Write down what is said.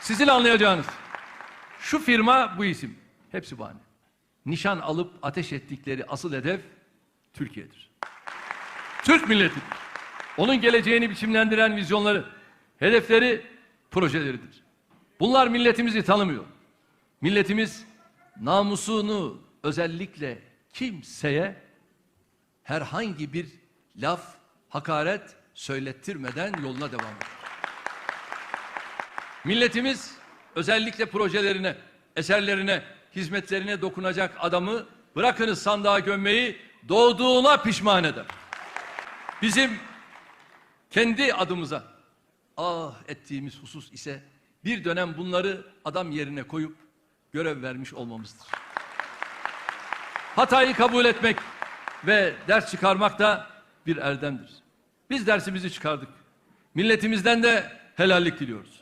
Sizin anlayacağınız. Şu firma bu isim. Hepsi bahane. Nişan alıp ateş ettikleri asıl hedef Türkiye'dir. Türk milletidir. Onun geleceğini biçimlendiren vizyonları, hedefleri, projeleridir. Bunlar milletimizi tanımıyor. Milletimiz namusunu özellikle kimseye herhangi bir laf, hakaret söylettirmeden yoluna devam eder. Milletimiz özellikle projelerine, eserlerine, hizmetlerine dokunacak adamı bırakınız sandığa gömmeyi doğduğuna pişman eder. Bizim kendi adımıza ah ettiğimiz husus ise bir dönem bunları adam yerine koyup görev vermiş olmamızdır. Hatayı kabul etmek ve ders çıkarmak da bir erdemdir. Biz dersimizi çıkardık. Milletimizden de helallik diliyoruz.